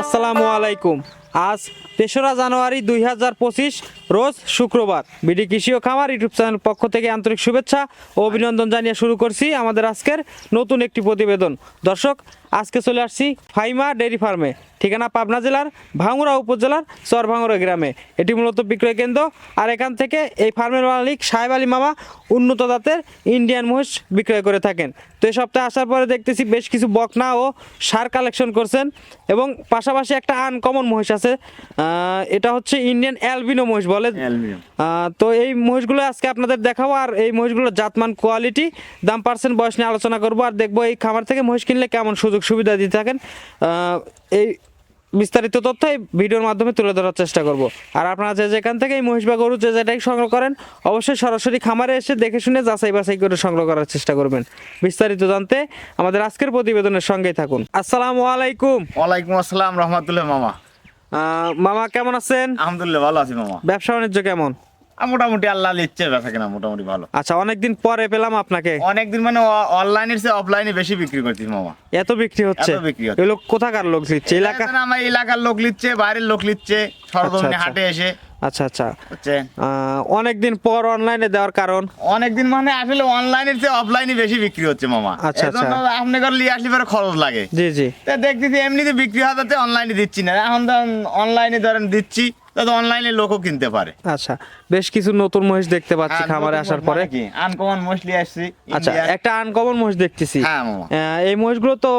আসসালামু আলাইকুম। আজ তেসরা জানুয়ারি দুই হাজার পঁচিশ, রোজ শুক্রবার। বিডি কৃষি ও খামার ইউটিউব চ্যানেল পক্ষ থেকে আন্তরিক শুভেচ্ছা ও অভিনন্দন জানিয়ে শুরু করছি আমাদের আজকের নতুন একটি প্রতিবেদন। দর্শক আজকে চলে আসছি ফাইমা ডেয়ারি ফার্মে। ঠিকানা পাবনা জেলার ভাঙুরা উপজেলার চর চরভাঙুরা গ্রামে। এটি মূলত বিক্রয় কেন্দ্র। আর এখান থেকে এই ফার্মের মালিক সাহেব আলী মামা উন্নত জাতের ইন্ডিয়ান মহিষ বিক্রয় করে থাকেন। তো এই সপ্তাহে আসার পরে দেখতেছি বেশ কিছু বকনা ও সার কালেকশন করছেন এবং পাশাপাশি একটা আনকমন মহিষ আছে এটা হচ্ছে ইন্ডিয়ান অ্যালবিনো মহিষ বলে। তো এই মহিষগুলো আজকে আপনাদের দেখাবো। আর এই মহিষগুলোর জাতমান কোয়ালিটি দাম পার্সেন্ট বয়স নিয়ে আলোচনা করব। আর দেখব এই খামার থেকে মহিষ কিনলে কেমন সুযোগ সুবিধা দিয়ে থাকেন। এই বিস্তারিত তথ্য এই ভিডিওর মাধ্যমে তুলে ধরার চেষ্টা করব। আর আপনারা যে যেখান থেকে এই মহিষ বা গরু যে যেটাই সংগ্রহ করেন অবশ্যই সরাসরি খামারে এসে দেখে শুনে যাচাই বাছাই করে সংগ্রহ করার চেষ্টা করবেন। বিস্তারিত জানতে আমাদের আজকের প্রতিবেদনের সঙ্গেই থাকুন। আসসালামু আলাইকুম। ওয়ালাইকুম আসসালাম রহমতুল্লাহ মামা। আহ, মামা কেমন আছেন? আলহামদুলিল্লাহ ভালো আছি মামা। ব্যবসা বাণিজ্য কেমন? মোটামুটি আল্লাহ লিখছে বেচা কিনা মোটামুটি ভালো। আচ্ছা অনেকদিন পরে পেলাম আপনাকে। অনেকদিন মানে অনলাইনের চেয়ে অফলাইনে বেশি বিক্রি করছি মামা। এত বিক্রি হচ্ছে? এত বিক্রি হচ্ছে। এগুলো কোথাকার লোক দিচ্ছে? এলাকা আমার এলাকার লোক লিখছে বাইরের লোক লিখছে সরজমিনে আচ্ছা। হাটে এসে। আচ্ছা। আচ্ছা অনেকদিন পর অনলাইনে দেওয়ার কারণ? অনেকদিন মানে আসলে অনলাইনের চেয়ে অফলাইনে বেশি বিক্রি হচ্ছে মামা। আচ্ছা, এজন্য আপনি ঘর লিয়ে আসলে পরে খরচ লাগে। জি জি। তা দেখতেছি এমনিতে বিক্রি হওয়া অনলাইনে দিচ্ছি না। এখন ধরেন অনলাইনে ধরেন দিচ্ছি তাতে অনলাইনে লোকও কিনতে পারে। আচ্ছা বেশ কিছু নতুন মহিষ দেখতে পাচ্ছি খামারে আসার পরে। আনকমন মছলি আসছি আচ্ছা একটা আনকমন মহিষ দেখতেছি। হ্যাঁ এই মহিষগুলো তো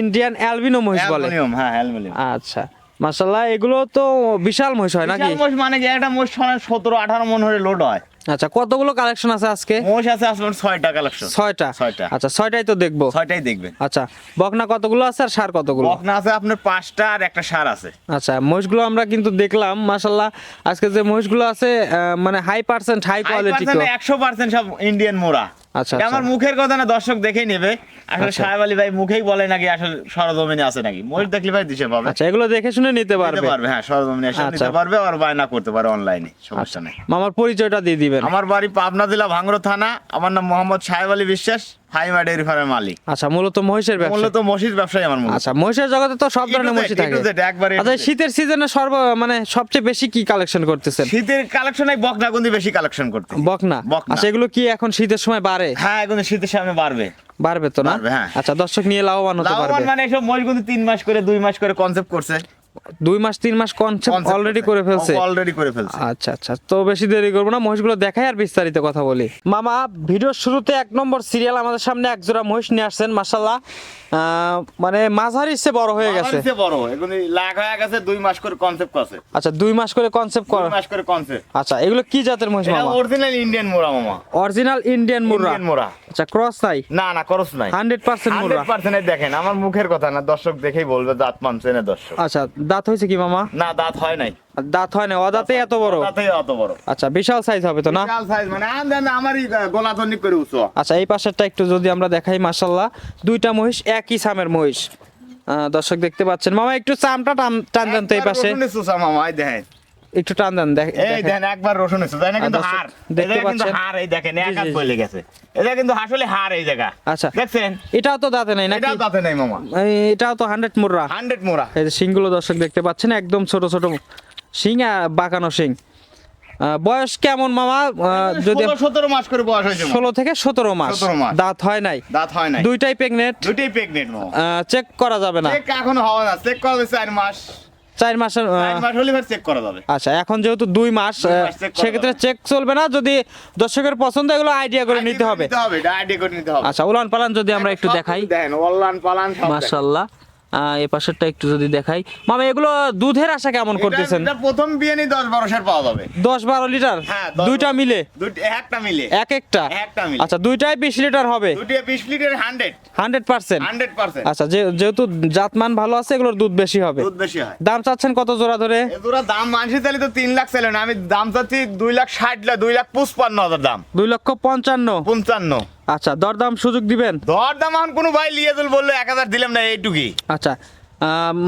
ইন্ডিয়ান অ্যালবিনো মহিষ বলে। হ্যাঁ আচ্ছা মাশাল্লাহ এগুলো তো বিশাল মহিষ হয় নাকি? মহিষ মানে কি? একটা মোষ সতেরো আঠারো মন হয়ে লোড হয়। আচ্ছা কতগুলো কালেকশন আছে আজকে? মোষ আছে আসলে ছয়টা কালেকশন ছয়টা? ছয়টা। আচ্ছা ছয়টাই তো দেখব। ছয়টাই দেখবেন। আচ্ছা বকনা কতগুলো আছে আর সার কতগুলো? বকনা আছে আপনার পাঁচটা আর একটা সার আছে। আচ্ছা মহিষগুলো আমরা কিন্তু দেখলাম মাশাল্লাহ আজকে যে মহিষগুলো আছে মানে হাই পার্সেন্ট হাই কোয়ালিটি একশো পার্সেন্ট সব ইন্ডিয়ান মোরা। আচ্ছা, আমার আচ্ছা। মুখের কথা না দর্শক দেখেই নেবে। আসলে আচ্ছা। সাহেব আলী ভাই মুখেই বলে নাকি আসলে সরজমিনে আছে নাকি? ময়ূর দেখলে ভাই দিশে পাবে। আচ্ছা এগুলো দেখে শুনে নিতে পারবে। পারবে হ্যাঁ সরজমিনে এসে আচ্ছা। নিতে পারবে আর বায়না করতে পারে অনলাইনে সমস্যা নেই। মামার পরিচয়টা দিয়ে দিবেন। আমার বাড়ি পাবনা জেলা ভাঙ্গর থানা আমার নাম মোহাম্মদ সাহেব আলী বিশ্বাস। ফাইমা ডেয়ারি ফার্মের মালিক। আচ্ছা মূলত মহিষের ব্যবসা? মূলত মসির ব্যবসায়ী আমার মূলত আচ্ছা মহিষের জগতে তো সব ধরনের মহিষ থাকে। একবারে আচ্ছা শীতের সিজনে সর্ব মানে সবচেয়ে বেশি কি কালেকশন করতেছেন? শীতের কালেকশন বকনাগুন্দি বেশি কালেকশন করতে বকনা? বকনা। আচ্ছা এগুলো কি এখন শীতের সময় বাড়ে? হ্যাঁ এখন শীতের সামনে বাড়বে। বাড়বে তো না? হ্যাঁ। আচ্ছা দর্শক নিয়ে লাভবান হতে লাভবান পারবে। মানে এসব মহিষগুন্দি তিন মাস করে দুই মাস করে কনসেপ্ট করছে। দুই মাস তিন মাস কনসেপ্ট অলরেডি করে ফেলছে। অলরেডি করে ফেলছে। আচ্ছা আচ্ছা তো বেশি দেরি করব না মহিষগুলো দেখাই আর বিস্তারিত কথা বলি। মামা ভিডিওর শুরুতে এক নম্বর সিরিয়াল আমাদের সামনে এক জোড়া মহিষ নিয়ে আসছেন মাসাল্লাহ মানে মাঝারি সে বড় হয়ে গেছে। বাড়ছে বড় এখন লাখ হয়ে গেছে দুই মাস করে কনসেপ্ট করছে। আচ্ছা দুই মাস করে কনসেপ্ট করা। দুই মাস করে কনসেপ্ট আচ্ছা এগুলো কি জাতের মহিষ মামা? অরিজিনাল ইন্ডিয়ান মোরা মামা। Original Indian Murrah Indian Murrah আচ্ছা ক্রস নাই? না না ক্রস নাই। Hundred percent Murrah hundred percent দেখেন আমার মুখের কথা না দর্শক দেখেই বলবে দাঁত মানছে না দর্শক। আচ্ছা দাঁত হয়েছে কি মামা? না দাঁত হয় নাই। দাঁত হয় না অদাতে এত বড়? দাঁতেই এত বড়। আচ্ছা বিশাল সাইজ হবে তো না? বিশাল সাইজ মানে আন দেন আমারই গলা ধরনি করে উঁচু। আচ্ছা এই পাশেরটা একটু যদি আমরা দেখাই মাশাআল্লাহ দুইটা মহিষ একই সামের মহিষ। আহ, দর্শক দেখতে পাচ্ছেন। মামা একটু চামটা টান টান এই পাশে। মামা আই দেখেন। একটু টান দেন এই দেখেন। একবার চুষা এটা কিন্তু হাড়। দেখতে পাচ্ছেন? হাড় এই দেখেন এক হাত। বলে গেছে। এটা কিন্তু আসলে হাড় এই জায়গা। আচ্ছা। দেখছেন? এটাও তো দাঁতে নাই নাকি? এটাও তাতে নাই মামা। এটাও তো হান্ড্রেড মুররা হান্ড্রেড মোড়া এই শিংগুলো দর্শক দেখতে পাচ্ছেন একদম ছোট ছোট শিং আর বাঁকানো শিং। বয়স কেমন মামা? যদি সতেরো মাস করে বয়স হয়েছে। ষোলো থেকে সতেরো মাস। 17 মাস। দাঁত হয় নাই। দাঁত হয় নাই। দুইটাই প্রেগনেন্ট দুটোই প্রেগনেন্ট চেক করা যাবে না। চেক এখনও হওয়া না। চেক করা চার মাস। চার মাসের মাস হলে চেক করা যাবে। আচ্ছা এখন যেহেতু দুই মাস সেক্ষেত্রে চেক চলবে না যদি দর্শকের পছন্দ এগুলো আইডিয়া করে নিতে হবে। করে নিতে আচ্ছা উলান পালান যদি আমরা একটু দেখাই। দেখেন উলান পালান সব আহ, পাশেরটা একটু যদি দেখাই। মামা এগুলো দুধের আশা কেমন করতেছেন? প্রথম বিয়ে নিয়ে দশ বারো সের পাওয়া যাবে। দশ বারো লিটার? হ্যাঁ, দুইটা মিলে? একটা মিলে। এক একটা? একটা মিলে। আচ্ছা দুইটাই বিশ লিটার হবে? বিশ litre hundred hundred percent hundred percent আচ্ছা যে- যেহেতু জাতমান ভালো আছে এগুলোর দুধ বেশি হবে। দুধ বেশি হয়। দাম চাচ্ছেন কত জোড়া ধরে? এগুলো দাম মানসি তাহলে তো তিন লাখ চাইলেন আমি দাম চাচ্ছি দুই লাখ ষাট লাখ দুই লাখ পঁচপান্ন হাজার দাম। দুই লক্ষ পঞ্চান্ন। পঞ্চান্ন। আচ্ছা দরদাম সুযোগ দিবেন? দরদাম এখন কোনো ভাই লিয়ে দিল বলল এক হাজার দিলাম না এইটুকুই। আচ্ছা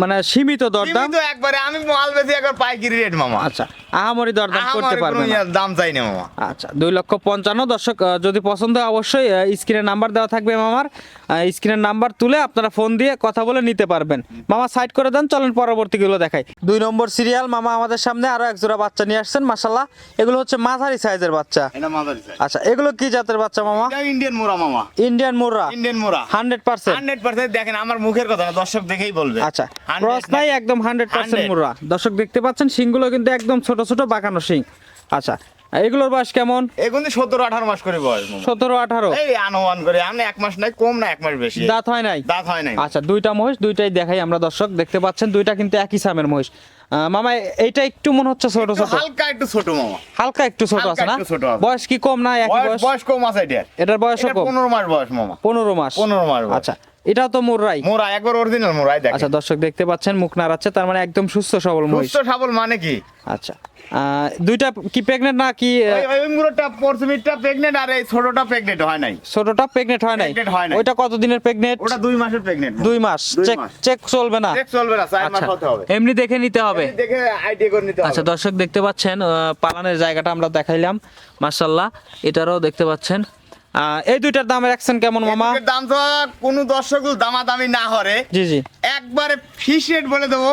মানে সীমিত দরদাম? তো একবারে আমি মাল বেশি একবার পাইকারি রেট মামা। আচ্ছা আহামরি দরদাম করতে পারবে না। আর দাম চাই না মামা। আচ্ছা দুই লক্ষ পঞ্চান্ন। দর্শক যদি পছন্দ হয় অবশ্যই স্ক্রিনে নাম্বার দেওয়া থাকবে মামার। স্ক্রিনের নাম্বার তুলে আপনারা ফোন দিয়ে কথা বলে নিতে পারবেন। মামা সাইড করে দেন চলেন পরবর্তীগুলো দেখাই। দুই নম্বর সিরিয়াল মামা আমাদের সামনে আরও এক জোড়া বাচ্চা নিয়ে আসছেন মাসাল্লাহ এগুলো হচ্ছে মাঝারি সাইজের বাচ্চা। আচ্ছা এগুলো কি জাতের বাচ্চা মামা? ইন্ডিয়ান মোরা মামা। Indian Murrah Indian Murrah hundred percent. Hundred percent দেখেন আমার মুখের কথা না দর্শক দেখেই বলবে। আচ্ছা 100 ক্রস নাই একদম হান্ড্রেড পার্সেন্ট 100 মুররা দর্শক দেখতে পাচ্ছেন শিংগুলো কিন্তু একদম ছোট ছোট বাঁকানো শিং। আচ্ছা এগুলোর বয়স কেমন? এখন সতেরো আঠারো মাস করে বয়স। সতেরো আঠারো? এই আনুমান করে আমি এক মাস নাই কম না এক মাস বেশি। দাঁত হয় নাই? দাঁত হয় নাই। আচ্ছা দুইটা মহিষ দুইটাই দেখাই আমরা দর্শক দেখতে পাচ্ছেন দুইটা কিন্তু একই সামের মহিষ। মামা এইটা একটু মনে হচ্ছে ছোট ছোট। হালকা একটু ছোট মামা। হালকা একটু ছোট আছে না? ছোট বয়স কি কম না একই বয়স বয়স? বয়স কম আছে এটার। এটার বয়সও এটা কম। পনেরো মাস বয়স মামা। পনেরো মাস। পনেরো মাস আচ্ছা এটাও তো মুররাই মোরা একবার অরিজিনাল মোরাই দেখ আচ্ছা দর্শক দেখতে পাচ্ছেন মুখ নাড়াচ্ছে তার মানে একদম সুস্থ সবল মহিষ। সুস্থ সাবল মানে কি? আচ্ছা দুইটা কি প্রেগনেন্ট না কি ওই ওই মুরোটা পরসমিটটা প্রেগনেন্ট আর এই ছোটটা প্রেগনেন্ট হয় নাই। ছোটটা প্রেগনেন্ট হয় নাই। ওইটা কতদিনের প্রেগনেন্ট ওটা দুই মাসের প্রেগনেন্ট দুই মাস। চেক চেক চলবে না। চেক চলবে না চার মাস আচ্ছা হতে হবে। এমনি দেখে নিতে হবে। দেখে আইডিয়া করে নিতে হবে। আচ্ছা দর্শক দেখতে পাচ্ছেন পালানের জায়গাটা আমরা দেখাইলাম মার্শাল্লাহ এটারও দেখতে পাচ্ছেন এই দুইটার দাম রাখছেন কেমন মামা? দাম তো কোনো দর্শক দামাদামি না হরে। জি জি। একবারে ফিস রেট বলে দেবো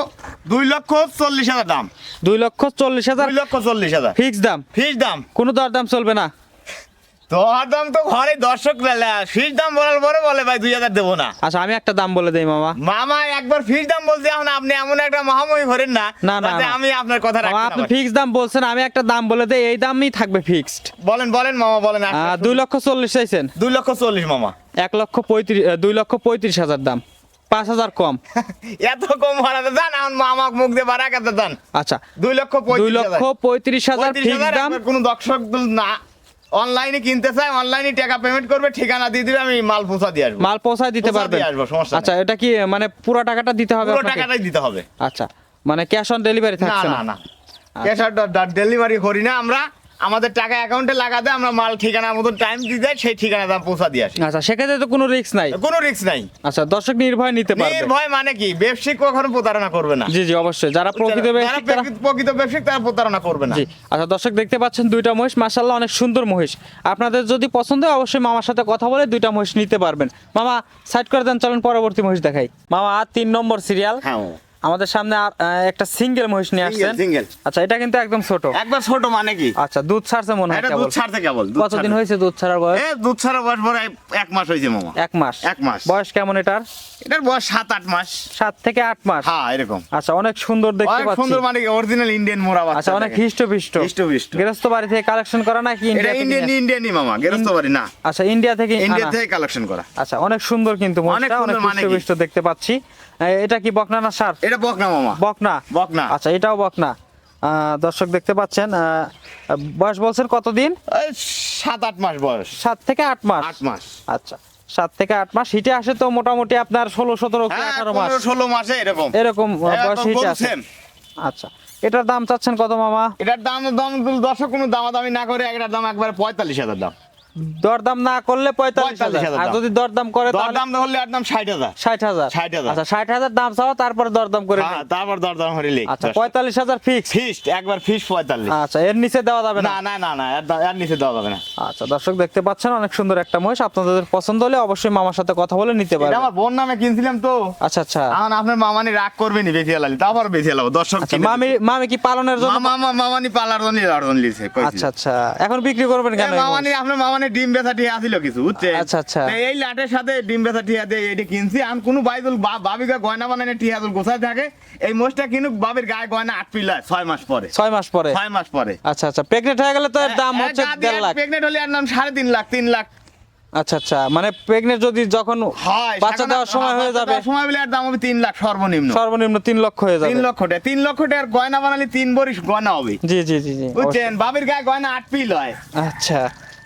দুই লক্ষ চল্লিশ হাজার দাম। দুই লক্ষ চল্লিশ হাজার? দুই লক্ষ চল্লিশ হাজার। ফিক্স দাম? ফিক্স দাম। কোনো দর দাম চলবে না? তোর দাম তো ঘরে দর্শক ফিস দাম বলার পরে বলে ভাই দুই হাজার দেবো না। আচ্ছা আমি একটা দাম বলে দেই মামা। মামা একবার ফিস দাম বলতে এখন আপনি এমন একটা মহাময়ী করেন না না, না, আমি আপনার কথা মামা আপনি ফিক্স দাম বলছেন আমি একটা দাম বলে দেই এই দামই থাকবে ফিক্সড। বলেন বলেন মামা বলেন দুই লক্ষ চল্লিশ চাইছেন। দুই লক্ষ চল্লিশ মামা। এক লক্ষ পঁয়ত্রিশ দুই লক্ষ পঁয়ত্রিশ হাজার দাম। পাঁচ হাজার কম। এত কম ভাড়াতে দেন এখন মামা মুখ দিয়ে বাড়া কাতে দেন। আচ্ছা। দুই লক্ষ দুই লক্ষ পঁয়ত্রিশ হাজার দাম। কোনো দর্শক না অনলাইনে কিনতে চাই অনলাইনে টাকা পেমেন্ট করবে ঠিকানা দিয়ে দিবে আমি মাল পৌঁছা দিয়ে আসব। মাল পৌঁছা দিতে পারবে আসব, সমস্যা আচ্ছা এটা কি মানে পুরো টাকাটা দিতে হবে পুরো টাকাটাই দিতে হবে। আচ্ছা মানে ক্যাশ অন ডেলিভারি থাকছে না না? না ক্যাশ অন ডেলিভারি করি না আমরা। আমাদের টাকা অ্যাকাউন্টে লাগাতে আমরা মাল ঠিকানা মতন টাইম দিয়ে দেয় সেই ঠিকানা দাম পৌঁছা দিয়ে আসি। আচ্ছা সেক্ষেত্রে তো কোনো রিস্ক নাই? কোনো রিস্ক নাই। আচ্ছা দর্শক নির্ভয় নিতে পারবে। নির্ভয় মানে কি? ব্যবসায়িক কখনো প্রতারণা করবে না। জি জি অবশ্যই। যারা প্রকৃত ব্যক্তি তারা প্রকৃত- ব্যবসায়িক তারা প্রতারণা করবে না। জি। আচ্ছা দর্শক দেখতে পাচ্ছেন দুইটা মহিষ। মাশাল্লাহ অনেক সুন্দর মহিষ। আপনাদের যদি পছন্দ হয় অবশ্যই মামার সাথে কথা বলে দুইটা মহিষ নিতে পারবেন। মামা সাইড করে দেন চলেন পরবর্তী মহিষ দেখাই। মামা তিন নম্বর সিরিয়াল হ্যাঁ আমাদের সামনে একটা সিঙ্গেল মহিষ নিয়ে আসছেন। single। আচ্ছা এটা কিন্তু একদম ছোট। একবার ছোট মানে কি? আচ্ছা দুধ ছাড়ছে মনে হয় এটা দুধ ছাড়তে কেবল কতদিন হয়েছে দুধ ছাড়ার বয়স? এ দুধ ছাড়া বয়স পরে এক মাস হয়েছে মামা। এক মাস। এক মাস। বয়স কেমন এটার? এটার বয়স সাত আট মাস। সাত থেকে আট মাস? হ্যাঁ এরকম। আচ্ছা অনেক সুন্দর দেখতে অনেক পাচ্ছি। সুন্দর মানে কি অরিজিনাল ইন্ডিয়ান মোরা বাচ্চা আচ্ছা অনেক। হিষ্টপিষ্ট। হিষ্টপিষ্ট। গৃহস্থ বাড়ি থেকে কালেকশন করা নাকি এটা ইন্ডিয়া থেকে? ইন্ডিয়ান ইন্ডিয়ানই মামা গেরস্ত বাড়ি না। আচ্ছা ইন্ডিয়া থেকে ইন্ডিয়া থেকে কালেকশন করা। আচ্ছা অনেক সুন্দর কিন্তু মহিষটা, অনেক সুন্দর মানে কি? দেখতে পাচ্ছি। এটা কি বকনা না সার? এটা বকনা মামা। বকনা? বকনা। আচ্ছা এটাও বকনা। দর্শক দেখতে পাচ্ছেন বয়স বলছেন কতদিন? সাত আট মাস বয়স। সাত থেকে আট মাস? আট মাস। আচ্ছা সাত থেকে আট মাস। হিটে আসে তো মোটামুটি আপনার ষোলো সতেরো হ্যাঁ আঠারো মাস? ষোলো মাসে এরকম। এরকম বয়স হিটে আছে আচ্ছা এটার দাম চাচ্ছেন কত মামা? এটার দাম দাম দর্শক কোনো দামাদামি না করে এটার দাম একবার পঁয়তাল্লিশ হাজার দাম। দরদাম না করলে পঁয়তাল্লিশ হাজার। আর যদি দরদাম করে দর তাহলে দাম হলে এর দাম ষাট হাজার। ষাট হাজার। আচ্ছা ষাট হাজার দাম চাও তারপরে দরদাম করে হ্যাঁ তারপর দর দাম লিখ আচ্ছা পঁয়তাল্লিশ হাজার ফিক্স ফিস্ট একবার ফিস্ট পঁয়তাল্লিশ। আচ্ছা এর নিচে দেওয়া যাবে না? না না না এর নিচে দেওয়া যাবে না। আচ্ছা দর্শক দেখতে পাচ্ছেন অনেক সুন্দর একটা মহিষ। আপনাদের পছন্দ হলে অবশ্যই মামার সাথে কথা বলে নিতে এটা পারবেন। আমার বোন নামে কিনছিলাম তো। আচ্ছা আচ্ছা। এখন আপনার মামানি রাগ করবেনি বেশি আলালি তারপর বেশি আলাবো দর্শক আচ্ছা মামি মামি কি পালনের জন্য মামা মামানি পালার জন্য আচ্ছা আচ্ছা। এখন বিক্রি করবেন কেন মামানি আপনার মামানি ডিম বেচা টিয়া আছিল কিছু বুঝছেন আচ্ছা, আচ্ছা। এই লাটের সাথে ডিম বেচা টিয়া দিয়ে এটি কিনছি। আর কোনো বাইদুল বাবিকা গয়না বানানে টিয়াদুল গোছায় থাকে। এই মোষটা কিনুক বাবির গায়ে গয়না আট পিলা ছয় মাস পরে। ছয় মাস পরে? ছয় মাস পরে। আচ্ছা আচ্ছা। প্রেগনেন্ট হয়ে গেলে তো এর দাম হচ্ছে দেড় লাখ। প্রেগনেন্ট হলে এর নাম সাড়ে তিন লাখ তিন লাখ। আচ্ছা আচ্ছা। মানে প্রেগনেন্ট যদি যখন হয় বাচ্চা দেওয়ার সময় হয়ে যাবে সময় বলে এর দাম হবে তিন লাখ সর্বনিম্ন। সর্বনিম্ন তিন লক্ষ হয়ে যাবে। তিন লক্ষ টাকা। তিন লক্ষ টাকার গয়না বানালে তিন বরিশ গয়না হবে। জি জি জি জি। বুঝছেন? বাবির গায়ে গয়না আট পিল হয়। আচ্ছা।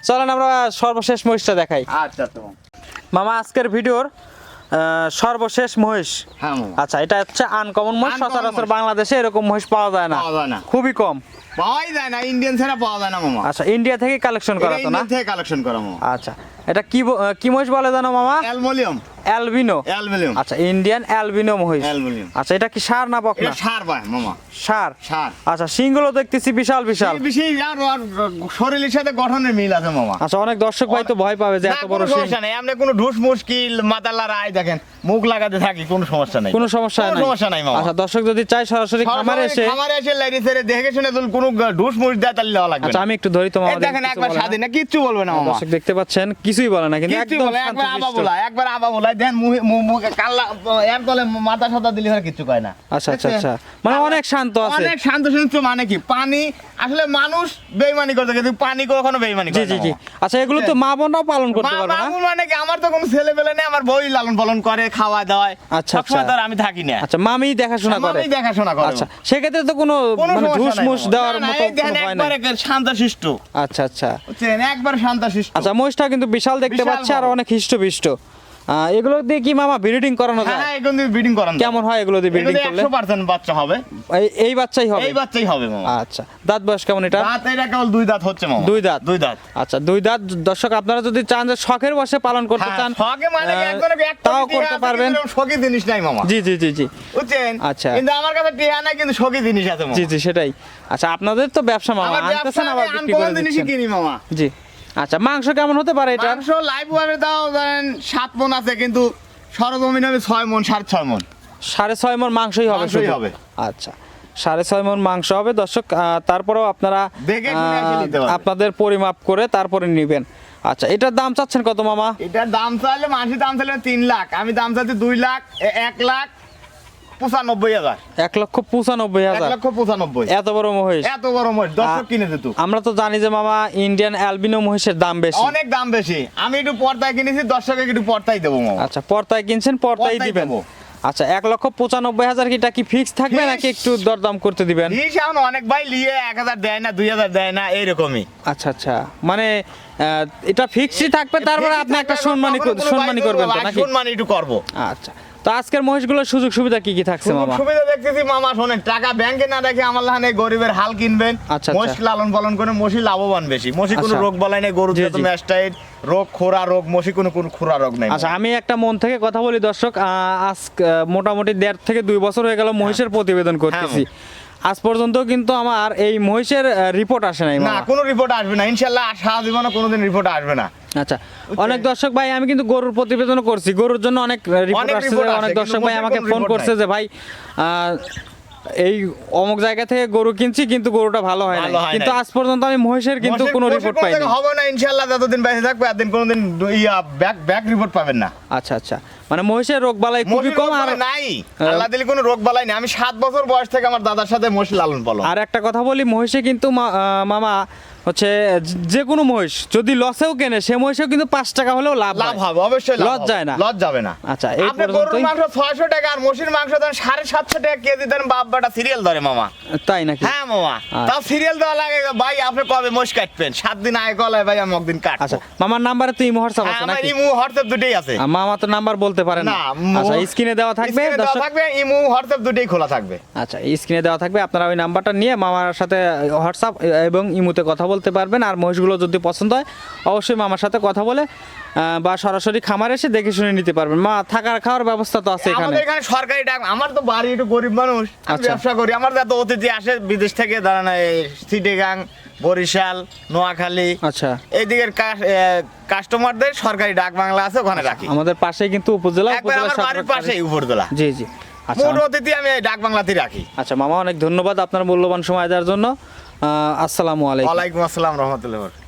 চলেন আমরা সর্বশেষ মহিষটা দেখাই। আচ্ছা মামা আজকের ভিডিওর সর্বশেষ মহিষ। হ্যাঁ আচ্ছা এটা হচ্ছে আনকমন মহিষ সচরাচর বাংলাদেশে এরকম মহিষ পাওয়া যায় না। যায় না। খুবই কম। পাওয়াই যায় না ইন্ডিয়ান ছাড়া পাওয়া যায় না মামা। আচ্ছা ইন্ডিয়া থেকে কালেকশন করা তো না? থেকে কালেকশন করা মামা। আচ্ছা এটা কি কি মহিষ বলে জানো মামা? অ্যালমোনিয়াম। অ্যালবিনো? অ্যালবিনিয়াম আচ্ছা ইন্ডিয়ান অ্যালবিনো মহিষ। অ্যালবিনিয়াম আচ্ছা এটা কি সার না বকনা সার ভাই মামা। সার? সার। আচ্ছা সিংগুলো দেখতেছি বিশাল বিশাল। বেশি আর শরীরের সাথে গঠনের মিল আছে মামা। আচ্ছা অনেক দর্শক ভাই তো ভয় পাবে যে এত বড় সিং নেই। আপনি কোনো ঢুস মুশকিল মাতাল্লার আয় দেখেন মুখ লাগাতে থাকি কোনো সমস্যা নেই। কোনো সমস্যা নাই। সমস্যা নাই মামা। আচ্ছা দর্শক যদি চাই সরাসরি খামারে এসে খামারে এসে লাইরি ছেড়ে দেখে শুনে তুল কোনো ঢুস মুস দেয় তাহলে লাগবে আচ্ছা আমি একটু ধরি তোমার দেখেন একবার স্বাধীন না কিচ্ছু বলবে না মামা। দর্শক দেখতে পাচ্ছেন কিছুই বলে না কিন্তু একদম একবার আবা। বলা একবার আবা বলা দেন মুখে কাল্লা মাথা সাদা দিলে আর কিচ্ছু কয় না। আচ্ছা আচ্ছা আচ্ছা। মানে অনেক শান্ত আছে। অনেক শান্ত মানে কি? পানি আসলে মানুষ বেইমানি করতে কিন্তু পানি কখনো বেইমানি করে জি জি। আচ্ছা এগুলো তো মা বোনরাও পালন করতে মা- পারবে না? মামুন মানে কি? আমার তো কোনো ছেলে পেলে নেই আমার বই লালন পালন করে খাওয়া আচ্ছা, আচ্ছা। আমি থাকি না। আচ্ছা মামি দেখাশোনা করে। মামি দেখাশোনা করে। আচ্ছা সেক্ষেত্রে তো কোনো মানে দেওয়ার না, না, মতো ভয় নাই। একবারে শান্তশিষ্ট। আচ্ছা আচ্ছা। বুঝছেন? একবার শান্তশিষ্ট। আচ্ছা মহিষটা কিন্তু বিশাল দেখতে পাচ্ছি আর অনেক হিষ্টপিষ্ট। আহ, এগুলো দিয়ে কি মামা ব্রিডিং করানো হ্যাঁ যায়? হ্যাঁ এগুলো দিয়ে ব্রিডিং করান কেমন হয় এগুলো দিয়ে ব্রিডিং করলে? একশো পার্সেন্ট বাচ্চা হবে। এই- বাচ্চাই হবে? এই বাচ্চাই হবে মামা। আচ্ছা দাঁত বয়স কেমন এটা? দাঁত এটা কেবল দুই দাঁত হচ্ছে মামা। দুই দাঁত? দুই দাঁত। আচ্ছা দুই দাঁত। দর্শক আপনারা যদি চান যে শখের বসে পালন করতে হ্যাঁ, চান শখে মানে এক তাও করতে পারবেন। জিনিস নাই মামা। জি জি জি জি। বুঝছেন? আচ্ছা। কিন্তু আমার কাছে টিহা নাই কিন্তু শখী জিনিস আছে মামা। জি জি সেটাই। আচ্ছা আপনাদের তো ব্যবসা মামা আনতেছেন আবার বিক্রি করে জিনিসই কিনি মামা। জি। আচ্ছা মাংস কেমন হতে পারে এটা মাংস লাইভ ওয়ারে দাও ধরেন সাত মন আছে কিন্তু সরজমিন হবে ছয় মন সাড়ে ছয় মন সাড়ে ছয় মন মাংসই হবে শুধু? হবে। আচ্ছা সাড়ে ছয় মন মাংস হবে দর্শক তারপরেও আপনারা। আপনাদের পরিমাপ করে তারপরে নেবেন আচ্ছা এটার দাম চাচ্ছেন কত মামা এটার দাম চাইলে মানুষের দাম চাইলে তিন লাখ আমি দাম চাইছি দুই লাখ এক লাখ পঁচানব্বই হাজার। এক লক্ষ পঁচানব্বই হাজার। লক্ষ পঁচানব্বই। এত বড় মহিষ। এত বড় মহিষ দর্শক কিনে দিত আমরা তো জানি যে মামা ইন্ডিয়ান অ্যালবিনো মহিষের দাম বেশি। অনেক দাম বেশি। আমি একটু পর্দায় কিনেছি দর্শকে একটু পর্দায় দেবো আচ্ছা পর্দায় কিনছেন পর্দায় পর্দায় দিবেন। আচ্ছা এক লক্ষ পঁচানব্বই হাজার কি কি ফিক্স থাকবে নাকি একটু দরদাম করতে দিবেন? অনেক ভাই নিয়ে এক হাজার দেয় না দুই হাজার দেয় না এইরকমই। আচ্ছা আচ্ছা। মানে এটা ফিক্সই থাকবে তারপরে আপনি একটা সম্মানী সম্মানী করবেন নাকি? সম্মানী একটু করব। আচ্ছা। তো আজকের মহিষগুলোর সুযোগ সুবিধা কি কি থাকছে মামা? সুবিধা দেখতেছি মামা শোনেন টাকা ব্যাংকে না রেখে আমার লাহানে গরিবের হাল কিনবেন। মহিষ আচ্ছা। লালন পালন করে মশি লাভবান বেশি। মশি কোনো আচ্ছা। রোগ বলাই নেই গরু যেহেতু ম্যাস্টাইড রোগ খোরা রোগ মশি কোনো কোনো খোরা রোগ নেই। আচ্ছা আমি একটা মন থেকে কথা বলি দর্শক। আজ মোটামুটি দেড় থেকে দুই বছর হয়ে গেল মহিষের প্রতিবেদন করতেছি। আজ পর্যন্ত কিন্তু আমার এই মহিষের রিপোর্ট আসে নাই না কোনো রিপোর্ট আসবে না। ইনশাল্লাহ সারা জীবনে কোনোদিন রিপোর্ট আসবে না। আচ্ছা অনেক দর্শক ভাই আমি কিন্তু গরুর প্রতিবেদন করছি। গরুর জন্য অনেক রিপোর্ট আসছে অনেক দর্শক ভাই আমাকে ফোন করছে যে ভাই আহ, এই অমুক জায়গা থেকে গরু কিনছি কিন্তু গরুটা ভালো হয় না কিন্তু আজ পর্যন্ত আমি মহিষের কিন্তু কোনো রিপোর্ট পাইনি। হবে না ইনশাআল্লাহ যতদিন বেঁচে থাকবে এতদিন কোনোদিন ইয়া ব্যাক ব্যাক রিপোর্ট পাবেন না। আচ্ছা আচ্ছা। মানে মহিষের রোগ বালাই খুবই কম আর নাই। আল্লাহ দিলে কোনো রোগ বালাই নেই। আমি সাত বছর বয়স থেকে আমার দাদার সাথে মহেশ লালন পালন। আর একটা কথা বলি মহিষে কিন্তু মামা হচ্ছে যে- কোনো মহিষ যদি লসেও কেনে সে মহিষেও কিন্তু পাঁচ টাকা হলেও লাভ লাভ হবে অবশ্যই লস যায় না। লস যাবে না। আচ্ছা, এই আপনি গরুর মাংস ছয়শো টাকা আর মসির মাংস দেন সাড়ে সাতশো টাকা কেজি দেন বাব্বাটা সিরিয়াল ধরে মামা। তাই নাকি? হ্যাঁ মামা। তাও সিরিয়াল দেওয়া লাগে ভাই আপনি কবে মোষ কাটবেন? সাত দিন আগে কলায় ভাই আমি একদিন কাটবো। আচ্ছা মামার নাম্বারে তুই হোয়াটসঅ্যাপ হ্যাঁ, আছে নাকি? ইমু হোয়াটসঅ্যাপ দুটোই আছে। মামা তো নাম্বার বলতে পারে না। আচ্ছা স্ক্রিনে দেওয়া থাকবে দেওয়া দর্শক- থাকবে ইমু হোয়াটসঅ্যাপ দুটোই খোলা থাকবে। আচ্ছা স্ক্রিনে দেওয়া থাকবে আপনারা ওই নাম্বারটা নিয়ে মামার সাথে হোয়াটসঅ্যাপ এবং ইমুতে কথা বলতে পারবেন আর মহিষগুলো যদি পছন্দ হয় অবশ্যই মামার সাথে কথা বলে বা সরাসরি খামার এসে দেখে শুনে নিতে পারবেন। মা থাকার খাওয়ার ব্যবস্থা তো আছে এখানে। এখানে সরকারি ডাক আমার তো বাড়ি একটু গরিব মানুষ আমি আচ্ছা। ব্যবসা করি। আমার যত অতিথি আসে বিদেশ থেকে দাঁড়ানো সিটিগাং বরিশাল নোয়াখালী আচ্ছা। এইদিকের কাস- কাস্টমারদের সরকারি ডাক বাংলা আছে ওখানে রাখি। আমাদের পাশেই কিন্তু উপজেলা একবার উপজেলা আমার বাড়ির পাশেই উপরতলা জি জি। আচ্ছা। মোট অতিথি আমি ডাক বাংলাতেই রাখি। আচ্ছা মামা অনেক ধন্যবাদ আপনার মূল্যবান সময় দেওয়ার জন্য। আসসালামু আলাইকুম। আসসালাম রহমতুল্লাহ।